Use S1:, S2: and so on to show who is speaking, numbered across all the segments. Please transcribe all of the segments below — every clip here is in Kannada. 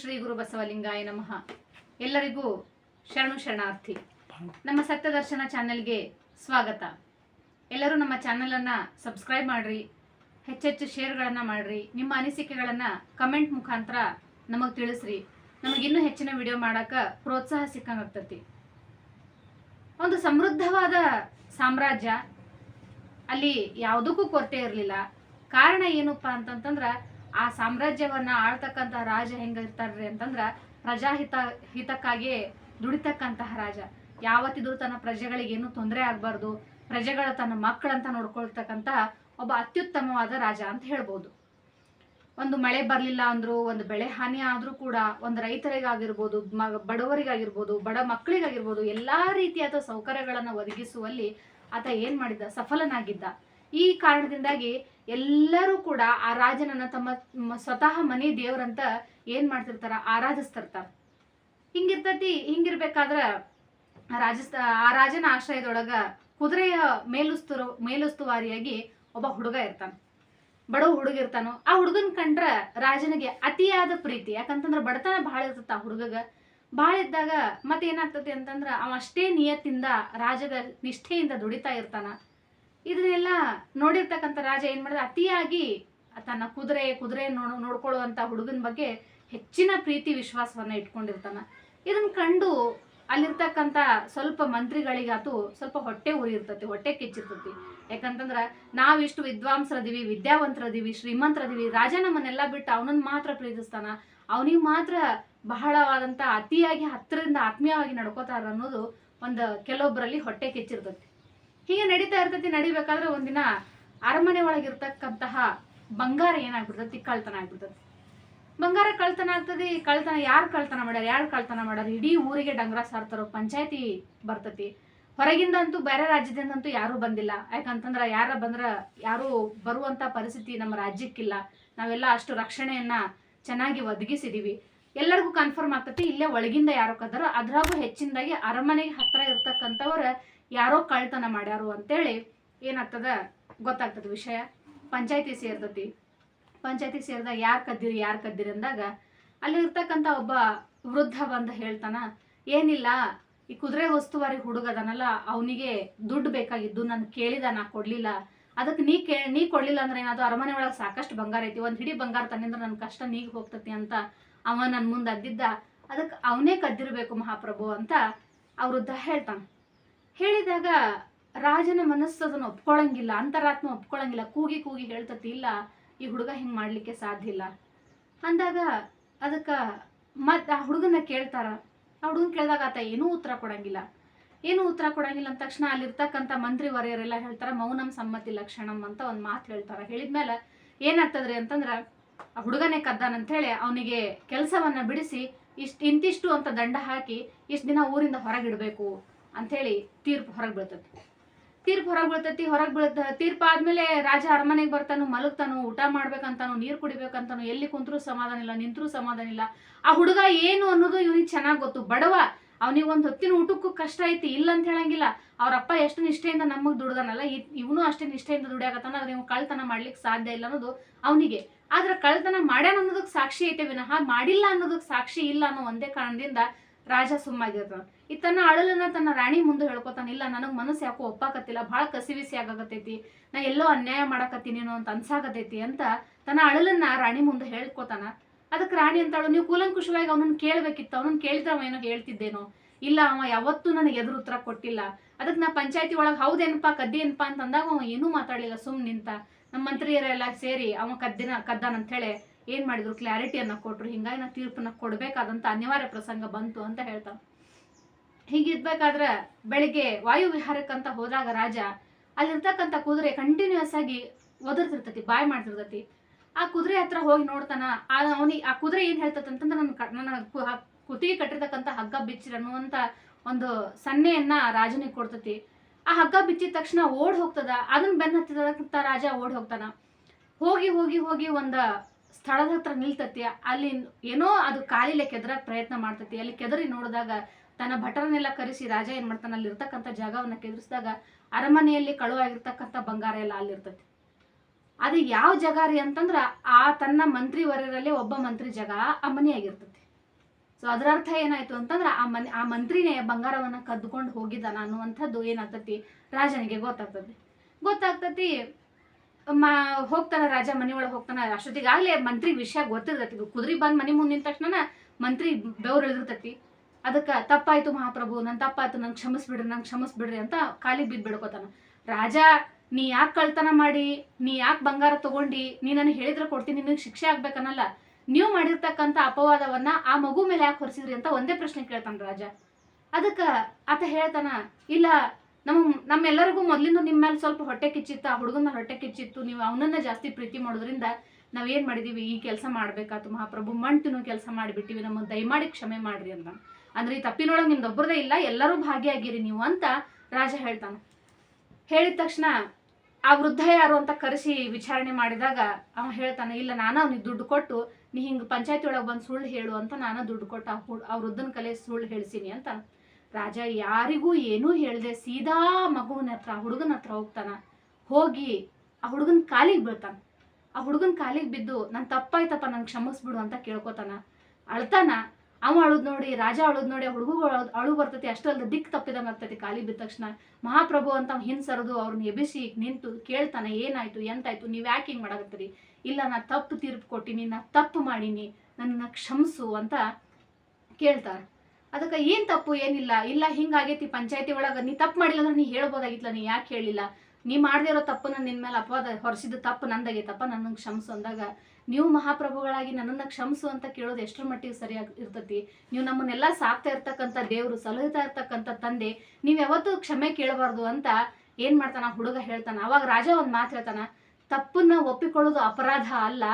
S1: ಶ್ರೀ ಗುರು ಬಸವಲಿಂಗಾಯ ನಮಃ. ಎಲ್ಲರಿಗೂ ಶರಣು ಶರಣಾರ್ಥಿ. ನಮ್ಮ ಸತ್ಯದರ್ಶನ ಚಾನೆಲ್ಗೆ ಸ್ವಾಗತ. ಎಲ್ಲರೂ ನಮ್ಮ ಚಾನಲನ್ನು ಸಬ್ಸ್ಕ್ರೈಬ್ ಮಾಡಿರಿ, ಹೆಚ್ಚೆಚ್ಚು ಶೇರ್ಗಳನ್ನು ಮಾಡಿರಿ, ನಿಮ್ಮ ಅನಿಸಿಕೆಗಳನ್ನು ಕಮೆಂಟ್ ಮುಖಾಂತರ ನಮಗೆ ತಿಳಿಸ್ರಿ. ನಮಗಿನ್ನೂ ಹೆಚ್ಚಿನ ವಿಡಿಯೋ ಮಾಡೋಕ್ಕೆ ಪ್ರೋತ್ಸಾಹ ಸಿಕ್ಕಂಗಾಗ್ತತಿ. ಒಂದು ಸಮೃದ್ಧವಾದ ಸಾಮ್ರಾಜ್ಯ, ಅಲ್ಲಿ ಯಾವುದಕ್ಕೂ ಕೊರತೆ ಇರಲಿಲ್ಲ. ಕಾರಣ ಏನಪ್ಪಾ ಅಂತಂತಂದ್ರ ಆ ಸಾಮ್ರಾಜ್ಯವನ್ನ ಆಳ್ತಕ್ಕಂಥ ರಾಜ ಹೆಂಗಿರ್ತಾರ್ರಿ ಅಂತಂದ್ರ ಪ್ರಜಾಹಿತ ಹಿತಕ್ಕಾಗಿ ದುಡಿತಕ್ಕಂತಹ ರಾಜ. ಯಾವತ್ತಿದ್ರು ತನ್ನ ಪ್ರಜೆಗಳಿಗೆ ಏನು ತೊಂದರೆ ಆಗಬಾರ್ದು. ಪ್ರಜೆಗಳ ತನ್ನ ಮಕ್ಕಳಂತ ನೋಡ್ಕೊಳ್ತಕ್ಕಂಥ ಒಬ್ಬ ಅತ್ಯುತ್ತಮವಾದ ರಾಜ ಅಂತ ಹೇಳ್ಬೋದು. ಒಂದು ಮಳೆ ಬರಲಿಲ್ಲ ಅಂದ್ರು, ಒಂದು ಬೆಳೆ ಹಾನಿ ಆದ್ರೂ ಕೂಡ ಒಂದು ರೈತರಿಗಾಗಿರ್ಬೋದು ಮ ಬಡವರಿಗಾಗಿರ್ಬೋದು, ಬಡ ಮಕ್ಕಳಿಗಾಗಿರ್ಬೋದು, ಎಲ್ಲಾ ರೀತಿಯಾದ ಸೌಕರ್ಯಗಳನ್ನು ಒದಗಿಸುವಲ್ಲಿ ಆತ ಏನ್ ಮಾಡಿದ್ದ? ಸಫಲನಾಗಿದ್ದ. ಈ ಕಾರಣದಿಂದಾಗಿ ಎಲ್ಲರೂ ಕೂಡ ಆ ರಾಜನನ್ನ ತಮ್ಮ ಸ್ವತಃ ಮನೆ ದೇವರಂತ ಏನ್ ಮಾಡ್ತಿರ್ತಾರ? ಆರಾಧಿಸ್ತಿರ್ತಾರ ಹಿಂಗಿರ್ತತಿ, ಹಿಂಗಿರ್ಬೇಕಾದ್ರ ರಾಜಸ್ಥ, ಆ ರಾಜನ ಆಶ್ರಯದೊಳಗ ಕುದುರೆಯ ಮೇಲುಸ್ತು ಮೇಲುಸ್ತುವಾರಿಯಾಗಿ ಒಬ್ಬ ಹುಡುಗ ಇರ್ತಾನ. ಬಡವ ಹುಡುಗ ಇರ್ತಾನೋ ಆ ಹುಡುಗನ್ ಕಂಡ್ರ ರಾಜನಿಗೆ ಅತಿಯಾದ ಪ್ರೀತಿ. ಯಾಕಂತಂದ್ರ ಬಡತನ ಬಹಳ ಇರ್ತತ ಆ ಹುಡುಗಗ. ಭಾಳ ಇದ್ದಾಗ ಮತ್ತೆ ಏನಾಗ್ತತಿ ಅಂತಂದ್ರ ಅವ ಅಷ್ಟೇ ನಿಯತ್ತಿಂದ ರಾಜಗ ನಿಷ್ಠೆಯಿಂದ ದುಡಿತಾ ಇರ್ತಾನ. ಇದನ್ನೆಲ್ಲ ನೋಡಿರ್ತಕ್ಕಂಥ ರಾಜ ಏನು ಮಾಡಿದ? ಅತಿಯಾಗಿ ತನ್ನ ಕುದುರೆ ಕುದುರೆ ನೋಡ್ ನೋಡ್ಕೊಳ್ಳುವಂಥ ಹುಡುಗನ ಬಗ್ಗೆ ಹೆಚ್ಚಿನ ಪ್ರೀತಿ, ವಿಶ್ವಾಸವನ್ನ ಇಟ್ಕೊಂಡಿರ್ತಾನ. ಇದನ್ನ ಕಂಡು ಅಲ್ಲಿರ್ತಕ್ಕಂಥ ಸ್ವಲ್ಪ ಮಂತ್ರಿಗಳಿಗಾತು ಸ್ವಲ್ಪ ಹೊಟ್ಟೆ ಉರಿ ಇರ್ತತಿ ಹೊಟ್ಟೆ ಕಿಚ್ಚಿರ್ತತಿ. ಯಾಕಂತಂದ್ರೆ ನಾವಿಷ್ಟು ವಿದ್ವಾಂಸರದಿವಿ ವಿದ್ಯಾವಂತರದಿವಿ ಶ್ರೀಮಂತರದಿವಿ ರಾಜ ನಮ್ಮನ್ನೆಲ್ಲ ಬಿಟ್ಟು ಅವನನ್ನ ಮಾತ್ರ ಪ್ರೀತಿಸ್ತಾನ. ಅವನಿಗೆ ಮಾತ್ರ ಬಹಳವಾದಂತ ಅತಿಯಾಗಿ ಹತ್ತಿರದಿಂದ ಆತ್ಮೀಯವಾಗಿ ನಡ್ಕೋತಾರ ಅನ್ನೋದು ಒಂದು ಕೆಲವೊಬ್ಬರಲ್ಲಿ ಹೊಟ್ಟೆ ಕಿಚ್ಚಿರ್ತತಿ. ಹೀಗೆ ನಡೀತಾ ಇರ್ತೈತಿ, ನಡಿಬೇಕಾದ್ರೆ ಒಂದಿನ ಅರಮನೆ ಒಳಗಿರ್ತಕ್ಕಂತಹ ಬಂಗಾರ ಏನಾಗ್ಬಿಡ್ತೈತಿ ಕಳ್ತನ ಆಗ್ಬಿಡ್ತೈತಿ ಬಂಗಾರ ಕಳ್ತನ ಆಗ್ತದೆ ಕಳ್ತನ ಯಾರು ಕಳ್ತನ ಮಾಡ್ಯಾರ? ಯಾರು ಕಳ್ತನ ಮಾಡ್ಯಾರ? ಇಡೀ ಊರಿಗೆ ಡಂಗ್ರ ಸಾರ್ತಾರೋ ಪಂಚಾಯತಿ ಬರ್ತತಿ. ಹೊರಗಿಂದಂತೂ, ಬೇರೆ ರಾಜ್ಯದಿಂದಂತೂ ಯಾರೂ ಬಂದಿಲ್ಲ. ಯಾಕಂತಂದ್ರೆ ಯಾರ ಬಂದ್ರ ಯಾರು ಬರುವಂತ ಪರಿಸ್ಥಿತಿ ನಮ್ಮ ರಾಜ್ಯಕ್ಕಿಲ್ಲ. ನಾವೆಲ್ಲ ಅಷ್ಟು ರಕ್ಷಣೆಯನ್ನ ಚೆನ್ನಾಗಿ ಒದಗಿಸಿದೀವಿ. ಎಲ್ಲರಿಗೂ ಕನ್ಫರ್ಮ್ ಆಗ್ತತಿ, ಇಲ್ಲೇ ಒಳಗಿಂದ ಯಾರೋ ಕದಾರ ಅದ್ರಾಗೂ ಹೆಚ್ಚಿನದಾಗಿ ಅರಮನೆಗೆ ಹತ್ರ ಇರ್ತಕ್ಕಂಥವ್ರ ಯಾರೋ ಕಳ್ತನ ಮಾಡ್ಯಾರು ಅಂತೇಳಿ ಏನಾಗ್ತದ ಗೊತ್ತಾಗ್ತದ ವಿಷಯ. ಪಂಚಾಯತಿ ಸೇರ್ತತಿ. ಪಂಚಾಯತಿ ಸೇರಿದಾಗ ಯಾರು ಕದ್ದಿರಿ ಯಾರು ಕದ್ದಿರಿ ಅಂದಾಗ ಅಲ್ಲಿ ಇರ್ತಕ್ಕಂಥ ಒಬ್ಬ ವೃದ್ಧ ಬಂದು ಹೇಳ್ತಾನ, ಏನಿಲ್ಲ, ಈ ಕುದುರೆ ಉಸ್ತುವಾರಿ ಹುಡುಗದನಲ್ಲ ಅವನಿಗೆ ದುಡ್ಡು ಬೇಕಾಗಿದ್ದು, ನಾನು ಕೇಳಿದ ನಾ ಕೊಡ್ಲಿಲ್ಲ. ಅದಕ್ಕೆ ನೀ ಕೇ, ನೀ ಕೊಡ್ಲಿಲ್ಲ ಅಂದ್ರೆ ಏನಾದ್ರು ಅರಮನೆ ಒಳಗೆ ಸಾಕಷ್ಟು ಬಂಗಾರ ಐತಿ, ಒಂದ್ ಹಿಡಿ ಬಂಗಾರ ತಂದಿಂದ್ರೆ ನನ್ನ ಕಷ್ಟ ನೀಗ್ ಹೋಗ್ತತಿ ಅಂತ ಅವ ನನ್ನ ಮುಂದೆ ಅದ್ದಿದ್ದ ಅದಕ್ಕೆ ಅವನೇ ಕದ್ದಿರ್ಬೇಕು ಮಹಾಪ್ರಭು ಅಂತ ಅವೃದ್ಧ ಹೇಳ್ತಾನೆ. ಹೇಳಿದಾಗ ರಾಜನ ಮನಸ್ಸು ಅದನ್ನು ಒಪ್ಕೊಳಂಗಿಲ್ಲ, ಅಂತರಾತ್ಮ ಒಪ್ಕೊಳಂಗಿಲ್ಲ, ಕೂಗಿ ಕೂಗಿ ಹೇಳ್ತತಿ, ಇಲ್ಲ, ಈ ಹುಡುಗ ಹಿಂಗೆ ಮಾಡ್ಲಿಕ್ಕೆ ಸಾಧ್ಯ ಇಲ್ಲ. ಅಂದಾಗ ಅದಕ್ಕೆ ಮತ್ ಆ ಹುಡುಗನ ಕೇಳ್ತಾರ. ಆ ಹುಡುಗನ ಕೇಳಿದಾಗ ಆತ ಏನೂ ಉತ್ತರ ಕೊಡಂಗಿಲ್ಲ. ಏನೂ ಉತ್ತರ ಕೊಡಂಗಿಲ್ಲ ಅಂದ ತಕ್ಷಣ ಅಲ್ಲಿರ್ತಕ್ಕಂಥ ಮಂತ್ರಿ ವರೆಯರೆಲ್ಲ ಹೇಳ್ತಾರ, ಮೌನಂ ಸಮ್ಮತಿ ಲಕ್ಷಣಂ ಅಂತ ಒಂದು ಮಾತು ಹೇಳ್ತಾರ. ಹೇಳಿದ್ಮೇಲೆ ಏನಾಗ್ತದ್ರಿ ಅಂತಂದ್ರೆ ಹುಡುಗನೇ ಕದ್ದಾನಂತ ಹೇಳಿ ಅವನಿಗೆ ಕೆಲಸವನ್ನ ಬಿಡಿಸಿ ಇಷ್ಟು ಇಂತಿಷ್ಟು ಅಂತ ದಂಡ ಹಾಕಿ ಇಷ್ಟು ದಿನ ಊರಿಂದ ಹೊರಗಿಡಬೇಕು ಅಂಥೇಳಿ ತೀರ್ಪು ಹೊರಗೆ ಬೀಳ್ತತಿ. ತೀರ್ಪು ಹೊರಗೆ ಬೀಳ್ತತಿ, ಹೊರಗೆ ಬೀಳ್ತ, ತೀರ್ಪು ಆದ್ಮೇಲೆ ರಾಜ ಅರಮನೆಗೆ ಬರ್ತಾನು, ಮಲಗ್ತಾನು, ಊಟ ಮಾಡ್ಬೇಕಂತಾನು, ನೀರು ಕುಡಿಬೇಕಂತಾನು, ಎಲ್ಲಿ ಕುಂತರೂ ಸಮಾಧಾನ ಇಲ್ಲ, ನಿಂತ್ರು ಸಮಾಧಾನ ಇಲ್ಲ. ಆ ಹುಡುಗ ಏನು ಅನ್ನೋದು ಇವನಿಗೆ ಚೆನ್ನಾಗಿ ಗೊತ್ತು. ಬಡವ ಅವನಿಗೆ ಒಂದು ಹೊತ್ತಿನ ಊಟಕ್ಕೂ ಕಷ್ಟ ಐತಿ, ಇಲ್ಲ ಅಂತ ಹೇಳಂಗಿಲ್ಲ. ಅವ್ರಪ್ಪ ಎಷ್ಟು ನಿಷ್ಠೆಯಿಂದ ನಮಗ್ ದುಡ್ದನಲ್ಲ ಇವನು ಅಷ್ಟೇ ನಿಷ್ಠೆಯಿಂದ ದುಡಿಯಾಕತ್ತಾನ, ಆದ್ರೆ ಇವ್ ಕಳ್ತನ ಮಾಡ್ಲಿಕ್ಕೆ ಸಾಧ್ಯ ಇಲ್ಲ ಅನ್ನೋದು ಅವನಿಗೆ. ಆದ್ರೆ ಕಳ್ತನ ಮಾಡ್ಯಾನ ಅನ್ನೋದಕ್ಕೆ ಸಾಕ್ಷಿ ಐತೆ ವಿನಃ, ಮಾಡಿಲ್ಲ ಅನ್ನೋದಕ್ಕೆ ಸಾಕ್ಷಿ ಇಲ್ಲ ಅನ್ನೋ ಒಂದೇ ಕಾರಣದಿಂದ ರಾಜ ಸುಮ್ಮಾಗಿರ್ತಾನ. ಈ ತನ್ನ ಅಳಲನ್ನ ತನ್ನ ರಾಣಿ ಮುಂದೆ ಹೇಳ್ಕೊತಾನ, ಇಲ್ಲ, ನನಗ್ ಮನಸ್ಸು ಯಾಕೋ ಒಪ್ಪಾಕತ್ತಿಲ್ಲ, ಭಾಳ ಕಸಿವಿಸಿ ಆಗಾಕತ್ತೈತಿ, ನಾ ಎಲ್ಲೋ ಅನ್ಯಾಯ ಮಾಡಾಕತ್ತೀನೇನೋ ಅಂತ ಅನ್ಸಾಕತೈತಿ ಅಂತ ತನ್ನ ಅಳಲನ್ನ ರಾಣಿ ಮುಂದೆ ಹೇಳ್ಕೊತಾನ. ಅದಕ್ಕೆ ರಾಣಿ ಅಂತಾಳು, ನೀವು ಕೂಲಂಕುಷವಾಗಿ ಅವನನ್ನು ಕೇಳ್ಬೇಕಿತ್ತು, ಅವನನ್ನು ಕೇಳಿದ್ರೆ ಅವ ಏನೋ ಹೇಳ್ತಿದ್ದೇನೋ? ಇಲ್ಲ ಅವ ಯಾವತ್ತೂ ನನಗೆ ಎದುರು ಉತ್ತರ ಕೊಟ್ಟಿಲ್ಲ. ಅದಕ್ಕೆ ನಾ ಪಂಚಾಯತಿ ಒಳಗೆ ಹೌದೇನಪ್ಪ, ಕದ್ದೇನಪ್ಪ ಅಂತ ಅಂದಾಗ ಅವ ಏನೂ ಮಾತಾಡಲಿಲ್ಲ, ಸುಮ್ ನಿಂತ. ನಮ್ಮ ಮಂತ್ರಿಯರೆಲ್ಲ ಸೇರಿ ಅವ ಕದ್ದಿನ, ಕದ್ದಾನ ಅಂತ ಹೇಳಿ ಏನ್ ಮಾಡಿದ್ರು? ಕ್ಲಾರಿಟಿಯನ್ನ ಕೊಟ್ರು. ಹಿಂಗಾಗಿ ನಾ ತೀರ್ಪನ್ನ ಕೊಡಬೇಕಾದಂಥ ಅನಿವಾರ್ಯ ಪ್ರಸಂಗ ಬಂತು ಅಂತ ಹೇಳ್ತಾನ ಹೀಗಿರ್ಬೇಕಾದ್ರೆ ಬೆಳಿಗ್ಗೆ ವಾಯು ವಿಹಾರಕ್ಕಂತ ಹೋದಾಗ ರಾಜ, ಅಲ್ಲಿರ್ತಕ್ಕಂಥ ಕುದುರೆ ಕಂಟಿನ್ಯೂಸ್ ಆಗಿ ಒದರ್ತಿರ್ತತಿ, ಬಾಯ್ ಮಾಡ್ತಿರ್ತತಿ. ಆ ಕುದುರೆ ಹತ್ರ ಹೋಗಿ ನೋಡ್ತಾನ, ಆ ಅವನಿಗೆ, ಆ ಕುದುರೆ ಏನ್ ಹೇಳ್ತದಂತಂದ್ರೆ ನನ್ನ ನನ್ನ ಕುತ್ತಿಗೆ ಕಟ್ಟಿರ್ತಕ್ಕಂಥ ಹಗ್ಗ ಬಿಚ್ಚಿರ ಅನ್ನುವಂತ ಒಂದು ಸನ್ನೆಯನ್ನ ರಾಜನಿಗೆ ಕೊಡ್ತತಿ. ಆ ಹಗ್ಗ ಬಿಚ್ಚಿದ ತಕ್ಷಣ ಓಡ್ ಹೋಗ್ತದ, ಅದನ್ನ ಬೆನ್ನ ಹತ್ತಿದಂತ ರಾಜ ಓಡ್ ಹೋಗ್ತಾನ. ಹೋಗಿ ಹೋಗಿ ಹೋಗಿ ಒಂದ ಸ್ಥಳದ ಹತ್ರ ನಿಲ್ತತಿ, ಅಲ್ಲಿ ಏನೋ ಅದು ಕಾಲಿಲೆ ಕೆದರ ಪ್ರಯತ್ನ ಮಾಡ್ತತಿ. ಅಲ್ಲಿ ಕೆದರಿ ನೋಡಿದಾಗ ತನ್ನ ಭಟರನ್ನೆಲ್ಲ ಕರೆಸಿ ರಾಜ ಏನ್ ಮಾಡ್ತಾನೆ ಅಲ್ಲಿ ಇರ್ತಕ್ಕಂಥ ಜಾಗವನ್ನ ಕೆದರಿಸಿದಾಗ ಅರಮನೆಯಲ್ಲಿ ಕಳುವಾಗಿರ್ತಕ್ಕಂಥ ಬಂಗಾರ ಎಲ್ಲ ಅಲ್ಲಿರ್ತತಿ. ಅದು ಯಾವ ಜಗ ರೀ ಅಂತಂದ್ರ ಆ ತನ್ನ ಮಂತ್ರಿ ವರ್ಯರಲ್ಲಿ ಒಬ್ಬ ಮಂತ್ರಿ ಜಗ ಆ ಮನೆಯಾಗಿರ್ತತಿ ಸೊ ಅದರ ಅರ್ಥ ಏನಾಯ್ತು ಅಂತಂದ್ರೆ ಆ ಮನ್, ಆ ಮಂತ್ರಿನೇ ಬಂಗಾರವನ್ನು ಕದ್ದುಕೊಂಡು ಹೋಗಿದ್ದಾನ ಅನ್ನುವಂಥದ್ದು ಏನಾಗ್ತತಿ ರಾಜನಿಗೆ ಗೊತ್ತಾಗ್ತತಿ. ಗೊತ್ತಾಗ್ತತಿ, ಮಾ, ಹೋಗ್ತಾನ ರಾಜ ಒಳಗೆ ಹೋಗ್ತಾನ. ಅಷ್ಟೊತ್ತಿಗೆ ಆಗಲೇ ಮಂತ್ರಿ ವಿಷಯ ಗೊತ್ತಿರ್ತೈತಿ. ಕುದುರೆ ಬಂದು ಮನೆ ಮುಂದೆ ನಿಂತ ತಕ್ಷಣ ಮಂತ್ರಿ ಬೆವ್ರು ಇಳಿದಿರ್ತತಿ. ಅದಕ್ಕೆ, ತಪ್ಪಾಯ್ತು ಮಹಾಪ್ರಭು ನನ್ನ ತಪ್ಪಾಯ್ತು, ನಂಗೆ ಕ್ಷಮಿಸ್ಬಿಡ್ರಿ ನಂಗೆ ಕ್ಷಮಿಸ್ಬಿಡ್ರಿ ಅಂತ ಕಾಲಿಗೆ ಬಿದ್ದು ಬಿಡ್ಕೋತಾನ. ರಾಜ ನೀ ಯಾಕೆ ಕಳ್ತನ ಮಾಡಿ? ನೀ ಯಾಕೆ ಬಂಗಾರ ತಗೊಂಡು? ನೀ ನನಗೆ ಹೇಳಿದ್ರೆ ಕೊಡ್ತೀನಿ, ನಿನಗೆ ಶಿಕ್ಷೆ ಆಗ್ಬೇಕನ್ನಲ್ಲ ನೀವು ಮಾಡಿರ್ತಕ್ಕಂಥ ಅಪವಾದವನ್ನ ಆ ಮಗು ಮೇಲೆ ಯಾಕೆ ಹೊರಿಸಿದ್ರಿ ಅಂತ ಒಂದೇ ಪ್ರಶ್ನೆ ಕೇಳ್ತಾನೆ ರಾಜ. ಅದಕ್ಕೆ ಆತ ಹೇಳ್ತಾನ, ಇಲ್ಲ ನಮ್ಮ ನಮ್ಮೆಲ್ಲರಿಗೂ ಮೊದಲಿಂದ ನಿಮ್ಮ ಮೇಲೆ ಸ್ವಲ್ಪ ಹೊಟ್ಟೆ ಕಿಚ್ಚಿತ್ತು, ಆ ಹುಡುಗನ ಹೊಟ್ಟೆ ಕಿಚ್ಚಿತ್ತು, ನೀವು ಅವನನ್ನ ಜಾಸ್ತಿ ಪ್ರೀತಿ ಮಾಡೋದ್ರಿಂದ ನಾವೇನ್ ಮಾಡಿದೀವಿ? ಈ ಕೆಲಸ ಮಾಡಬೇಕಾತು, ಮಹಾಪ್ರಭು ಮಣ್ ತಿನ್ನೋ ಕೆಲಸ ಮಾಡಿಬಿಟ್ಟಿವಿ ನಮ್ಮ ದಯಮಾಡಿ ಕ್ಷಮೆ ಮಾಡ್ರಿ ಅಂತ. ಅಂದ್ರೆ ಈ ತಪ್ಪಿನೊಳಗೆ ನಿಮ್ದು ಒಬ್ಬರದೇ ಇಲ್ಲ, ಎಲ್ಲರೂ ಭಾಗಿಯಾಗಿರಿ ನೀವು ಅಂತ ರಾಜ ಹೇಳ್ತಾನೆ. ಹೇಳಿದ ತಕ್ಷಣ ಆ ವೃದ್ಧ ಯಾರು ಅಂತ ಕರೆಸಿ ವಿಚಾರಣೆ ಮಾಡಿದಾಗ ಅವ ಹೇಳ್ತಾನೆ, ಇಲ್ಲ, ನಾನು ಅವ್ನಿಗೆ ದುಡ್ಡು ಕೊಟ್ಟು ನೀ ಹಿಂಗೆ ಪಂಚಾಯತಿ ಒಳಗೆ ಬಂದು ಸುಳ್ಳು ಹೇಳು ಅಂತ ನಾನು ದುಡ್ಡು ಕೊಟ್ಟು ಆ ಆ ವೃದ್ಧನ ಕಲೆ ಸುಳ್ಳು ಹೇಳ್ಸೀನಿ ಅಂತ. ರಾಜ ಯಾರಿಗೂ ಏನೂ ಹೇಳ್ದೆ, ಸೀದಾ ಮಗುವಿನ ಹತ್ರ ಹುಡುಗನ ಹತ್ರ ಹೋಗ್ತಾನ. ಹೋಗಿ ಆ ಹುಡುಗನ ಕಾಲಿಗೆ ಬೀಳ್ತಾನ. ಆ ಹುಡುಗನ ಕಾಲಿಗೆ ಬಿದ್ದು ನನ್ನ ತಪ್ಪಾಯ್ತಪ್ಪ ನಂಗೆ ಕ್ಷಮಿಸ್ಬಿಡು ಅಂತ ಕೇಳ್ಕೊತಾನ. ಅಳ್ತಾನ. ಅವ ಅಳುದ್ ನೋಡಿ, ರಾಜ ಅಳುದ್ ನೋಡಿ ಹುಡುಗ ಅಳು ಬರ್ತೈತಿ ಅಷ್ಟಲ್ದ ದಿಕ್ ತಪ್ಪಿದಂಗ ಆಗ್ತೈತಿ. ಕಾಲಿ ಬಿದ್ದ ತಕ್ಷಣ ಮಹಾಪ್ರಭು ಅಂತ ಅವ್ನ್ ಹಿಂಸರದು ಸರದು ಅವ್ರನ್ನ ಎಬಿಸಿ ನಿಂತು ಕೇಳ್ತಾನೆ, ಏನಾಯ್ತು, ಎಂತಾಯ್ತು, ನೀವ್ ಯಾಕೆ ಹಿಂಗ್ ಮಾಡಾಕತ್ತೀರಿ? ಇಲ್ಲ, ನಾ ತಪ್ಪು ತೀರ್ಪು ಕೊಟ್ಟಿನಿ, ನಾ ತಪ್ಪು ಮಾಡೀನಿ ನನ್ನ ಕ್ಷಮಿಸು ಅಂತ ಕೇಳ್ತಾರ. ಅದಕ್ಕೆ ಏನ್ ತಪ್ಪು, ಏನಿಲ್ಲ, ಇಲ್ಲ ಹಿಂಗಾಗೈತಿ ಪಂಚಾಯತಿ ಒಳಗ, ನೀ ತಪ್ಪು ಮಾಡಿಲ್ಲ ಅಂದ್ರೆ ನೀ ಹೇಳ್ಬೋದಾಗಿತ್ತಲ್ಲ ನೀ ಯಾಕೆ ಹೇಳಿಲ್ಲ? ನೀ ಮಾಡದೇ ಇರೋ ತಪ್ಪನ್ನ ನಿನ್ ಮೇಲೆ ಅಪವಾದ ಹೊರಿಸಿದ ತಪ್ಪು ನಂದಾಗೈತಪ್ಪ ನನ್ನ ಕ್ಷಮಿಸು ಅಂದಾಗ ನೀವು ಮಹಾಪ್ರಭುಗಳಾಗಿ ನನ್ನನ್ನ ಕ್ಷಮಿಸು ಅಂತ ಕೇಳೋದು ಎಷ್ಟರ ಮಟ್ಟಿಗೆ ಸರಿಯಾಗಿ ಇರ್ತತಿ? ನೀವು ನಮ್ಮನ್ನೆಲ್ಲ ಸಾಕ್ತಾ ಇರ್ತಕ್ಕಂಥ ದೇವರು ಸಲಹುತ್ತಾ ಇರ್ತಕ್ಕಂಥ ತಂದೆ, ನೀವು ಯಾವತ್ತೂ ಕ್ಷಮೆ ಕೇಳಬಾರ್ದು ಅಂತ ಏನ್ ಮಾಡ್ತಾನ? ಹುಡುಗ ಹೇಳ್ತಾನ. ಅವಾಗ ರಾಜ ಒಂದು ಮಾತು ಹೇಳ್ತಾನ, ತಪ್ಪನ್ನ ಒಪ್ಪಿಕೊಳ್ಳೋದು ಅಪರಾಧ ಅಲ್ಲ.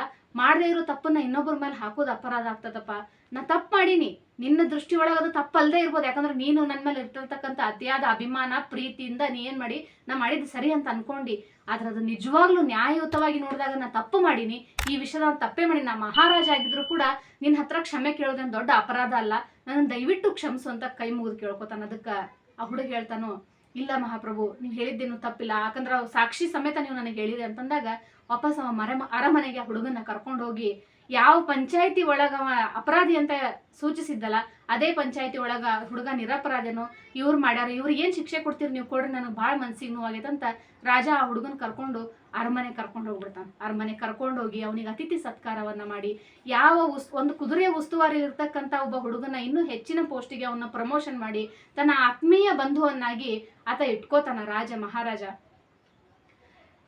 S1: ಮಾಡದೇ ಇರೋ ತಪ್ಪನ್ನ ಇನ್ನೊಬ್ಬರ ಮೇಲೆ ಹಾಕೋದು ಅಪರಾಧ ಆಗ್ತದಪ್ಪ. ನಾ ತಪ್ಪು ಮಾಡೀನಿ. ನಿನ್ನ ದೃಷ್ಟಿ ಒಳಗೆ ಅದು ತಪ್ಪಲ್ದೇ ಇರ್ಬೋದು. ಯಾಕಂದ್ರೆ ನೀನು ನನ್ನ ಮೇಲೆ ಇರ್ತಿರ್ತಕ್ಕಂಥ ಅತಿಯಾದ ಅಭಿಮಾನ, ಪ್ರೀತಿಯಿಂದ ನೀ ಏನ್ ಮಾಡಿ, ನಾ ಮಾಡಿದ್ದು ಸರಿ ಅಂತ ಅನ್ಕೊಂಡಿ. ಆದ್ರೆ ಅದು ನಿಜವಾಗ್ಲೂ ನ್ಯಾಯಯುತವಾಗಿ ನೋಡಿದಾಗ ನಾ ತಪ್ಪು ಮಾಡೀನಿ. ಈ ವಿಷಯದ ನಾನು ತಪ್ಪೇ ಮಾಡಿ ನಾ ಮಹಾರಾಜ ಆಗಿದ್ರು ಕೂಡ ನಿನ್ನ ಹತ್ರ ಕ್ಷಮೆ ಕೇಳೋದೇನು ದೊಡ್ಡ ಅಪರಾಧ ಅಲ್ಲ. ನನ್ನ ದಯವಿಟ್ಟು ಕ್ಷಮಿಸು ಅಂತ ಕೈ ಮುಗಿದು ಕೇಳ್ಕೊತಾನ. ಅದಕ್ಕೆ ಆ ಹುಡುಗ ಹೇಳ್ತಾನೋ, ಇಲ್ಲ ಮಹಾಪ್ರಭು, ನೀವು ಹೇಳಿದ್ದೇನು ತಪ್ಪಿಲ್ಲ. ಯಾಕಂದ್ರೆ ಸಾಕ್ಷಿ ಸಮೇತ ನೀವು ನನಗೆ ಹೇಳಿದೆ. ಅಂತಂದಾಗ ವಾಪಸ್ ಅವ ಮರ, ಅರಮನೆಗೆ ಆ ಹುಡುಗನ ಕರ್ಕೊಂಡು ಹೋಗಿ ಯಾವ ಪಂಚಾಯತಿ ಒಳಗ ಅಪರಾಧಿ ಅಂತ ಸೂಚಿಸಿದ್ದಲ್ಲ, ಅದೇ ಪಂಚಾಯತಿ ಒಳಗ ಹುಡುಗ ನಿರಪರಾಧನೋ, ಇವ್ರು ಮಾಡ್ಯಾರ, ಇವ್ರು ಏನ್ ಶಿಕ್ಷೆ ಕೊಡ್ತೀರಿ ನೀವು ಕೊಡ್ರಿ, ನನಗೆ ಭಾಳ ಮನ್ಸಿಗೆ ಆಗೈತೆ ಅಂತ ರಾಜ ಆ ಹುಡುಗನ ಕರ್ಕೊಂಡು ಅರಮನೆ ಕರ್ಕೊಂಡು ಹೋಗ್ಬಿಡ್ತಾನೆ. ಅರಮನೆ ಕರ್ಕೊಂಡು ಹೋಗಿ ಅವನಿಗೆ ಅತಿಥಿ ಸತ್ಕಾರವನ್ನ ಮಾಡಿ, ಯಾವ ಉಸ್, ಒಂದು ಕುದುರೆ ಉಸ್ತುವಾರಿ ಇರ್ತಕ್ಕಂಥ ಒಬ್ಬ ಹುಡುಗನ ಇನ್ನೂ ಹೆಚ್ಚಿನ ಪೋಸ್ಟಿಗೆ ಅವನ್ನ ಪ್ರಮೋಷನ್ ಮಾಡಿ, ತನ್ನ ಆತ್ಮೀಯ ಬಂಧುವನ್ನಾಗಿ ಆತ ಇಟ್ಕೋತಾನ ರಾಜ, ಮಹಾರಾಜ.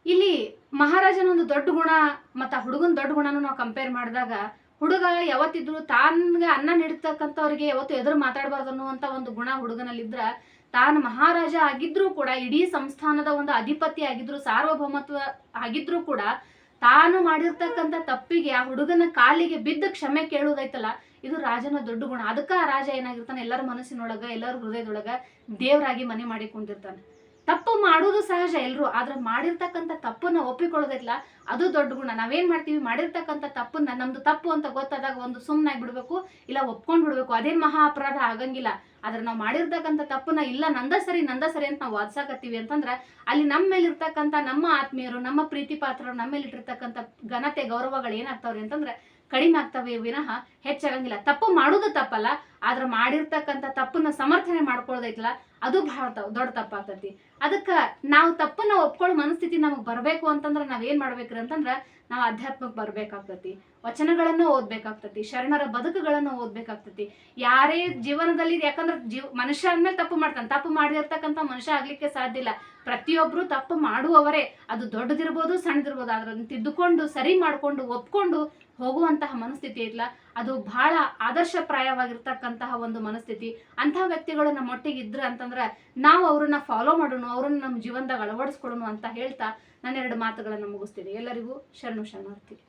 S1: ಇಲ್ಲಿ ಮಹಾರಾಜನ ಒಂದು ದೊಡ್ಡ ಗುಣ ಮತ್ತು ಹುಡುಗನ ದೊಡ್ಡ ಗುಣನೂ ನಾವು ಕಂಪೇರ್ ಮಾಡಿದಾಗ ಹುಡುಗ ಯಾವತ್ತಿದ್ರು ತಾನ್ಗೆ ಅನ್ನ ನೀಡ್ತಕ್ಕಂಥವ್ರಿಗೆ ಯಾವತ್ತು ಎದುರು ಮಾತಾಡಬಾರ್ದು ಅನ್ನುವಂಥ ಒಂದು ಗುಣ ಹುಡುಗನಲ್ಲಿದ್ರ ತಾನು ಮಹಾರಾಜ ಆಗಿದ್ರೂ ಕೂಡ, ಇಡೀ ಸಂಸ್ಥಾನದ ಒಂದು ಅಧಿಪತಿ ಆಗಿದ್ರು, ಸಾರ್ವಭೌಮತ್ವ ಆಗಿದ್ರೂ ಕೂಡ ತಾನು ಮಾಡಿರ್ತಕ್ಕಂಥ ತಪ್ಪಿಗೆ ಆ ಹುಡುಗನ ಕಾಲಿಗೆ ಬಿದ್ದ ಕ್ಷಮೆ ಕೇಳುವುದೈತಲ್ಲ ಇದು ರಾಜನ ದೊಡ್ಡ ಗುಣ. ಅದಕ್ಕ ಆ ರಾಜ ಏನಾಗಿರ್ತಾನೆ, ಎಲ್ಲರ ಮನಸ್ಸಿನೊಳಗೆ, ಎಲ್ಲರ ಹೃದಯದೊಳಗ ದೇವರಾಗಿ ಮನೆ ಮಾಡಿ ಕುಂದಿರ್ತಾನೆ ತಪ್ಪು ಮಾಡೋದು ಸಹಜ ಎಲ್ಲರೂ ಆದ್ರೆ ಮಾಡಿರ್ತಕ್ಕಂಥ ತಪ್ಪನ್ನ ಒಪ್ಪಿಕೊಳ್ಳೋದಿಲ್ಲ, ಅದು ದೊಡ್ಡ ಗುಣ. ನಾವೇನ್ ಮಾಡ್ತೀವಿ? ಮಾಡಿರ್ತಕ್ಕಂಥ ತಪ್ಪನ್ನ, ನಮ್ದು ತಪ್ಪು ಅಂತ ಗೊತ್ತಾದಾಗ ಒಂದು ಸುಮ್ಮನಾಗಿ ಬಿಡ್ಬೇಕು, ಇಲ್ಲ ಒಪ್ಕೊಂಡ್ ಬಿಡ್ಬೇಕು. ಅದೇನ್ ಮಹಾ ಅಪರಾಧ ಆಗಂಗಿಲ್ಲ. ಆದ್ರೆ ನಾವು ಮಾಡಿರ್ತಕ್ಕಂಥ ತಪ್ಪನ್ನ, ಇಲ್ಲ ನಂದ ಸರಿ ನಂದ ಸರಿ ಅಂತ ನಾವು ವಾದಿಸಾಕತ್ತೀವಿ ಅಂತಂದ್ರೆ, ಅಲ್ಲಿ ನಮ್ಮ ಮೇಲೆ ಇರ್ತಕ್ಕಂಥ ನಮ್ಮ ಆತ್ಮೀಯರು, ನಮ್ಮ ಪ್ರೀತಿ ಪಾತ್ರರು ನಮ್ಮ ಮೇಲೆ ಇಟ್ಟಿರ್ತಕ್ಕಂಥ ಘನತೆ, ಗೌರವಗಳು ಏನಾಗ್ತಾವ್ರಿ ಅಂತಂದ್ರೆ ಕಡಿಮೆ ಆಗ್ತವೆ ವಿನಃ ಹೆಚ್ಚಾಗಂಗಿಲ್ಲ ತಪ್ಪು ಮಾಡೋದು ತಪ್ಪಲ್ಲ, ಆದ್ರೆ ಮಾಡಿರ್ತಕ್ಕಂಥ ತಪ್ಪನ್ನ ಸಮರ್ಥನೆ ಮಾಡ್ಕೊಳ್ಳೋದೈತಲ್ಲ ಅದು ಬಹಳ ದೊಡ್ಡ ತಪ್ಪಾಗ್ತತಿ. ಅದಕ್ಕ ನಾವು ತಪ್ಪನ್ನ ಒಪ್ಕೊಳ್ಳೋ ಮನಸ್ಥಿತಿ ನಮಗೆ ಬರಬೇಕು ಅಂತಂದ್ರ ನಾವ್ ಏನ್ ಮಾಡ್ಬೇಕ್ರಿ ಅಂತಂದ್ರ ನಾವು ಅಧ್ಯಾತ್ಮಕ್ ಬರ್ಬೇಕಾಗ್ತತಿ, ವಚನಗಳನ್ನ ಓದ್ಬೇಕಾಗ್ತತಿ, ಶರಣರ ಬದುಕುಗಳನ್ನ ಓದ್ಬೇಕಾಗ್ತತಿ. ಯಾರೇ ಜೀವನದಲ್ಲಿ ಯಾಕಂದ್ರೆ ಜೀವ, ಮನುಷ್ಯ ಅಂದ್ಮೇಲೆ ತಪ್ಪು ಮಾಡ್ತಾನೆ, ತಪ್ಪು ಮಾಡಿರ್ತಕ್ಕಂಥ ಮನುಷ್ಯ ಆಗ್ಲಿಕ್ಕೆ ಸಾಧ್ಯ ಇಲ್ಲ. ಪ್ರತಿಯೊಬ್ರು ತಪ್ಪು ಮಾಡುವವರೇ, ಅದು ದೊಡ್ಡದಿರ್ಬೋದು ಸಣ್ಣದಿರ್ಬೋದು, ಆದ್ರೆ ತಿದ್ದುಕೊಂಡು, ಸರಿ ಮಾಡ್ಕೊಂಡು, ಒಪ್ಕೊಂಡು ಹೋಗುವಂತಹ ಮನಸ್ಥಿತಿ ಐತ್ಲ ಅದು ಬಹಳ ಆದರ್ಶಪ್ರಾಯವಾಗಿರ್ತಕ್ಕಂತಹ ಒಂದು ಮನಸ್ಥಿತಿ. ಅಂತಹ ವ್ಯಕ್ತಿಗಳು ನಮ್ಮ ಒಟ್ಟಿಗೆ ಇದ್ರ ಅಂತಂದ್ರೆ ನಾವು ಅವ್ರನ್ನ ಫಾಲೋ ಮಾಡೋಣ, ಅವ್ರನ್ನ ನಮ್ಮ ಜೀವನದಾಗ ಅಳವಡಿಸ್ಕೊಡೋಣ ಅಂತ ಹೇಳ್ತಾ ನನ್ನೆರಡು ಮಾತುಗಳನ್ನ ಮುಗಿಸ್ತೀನಿ. ಎಲ್ಲರಿಗೂ ಶರಣು ಶರಣಾರ್ಥಿ.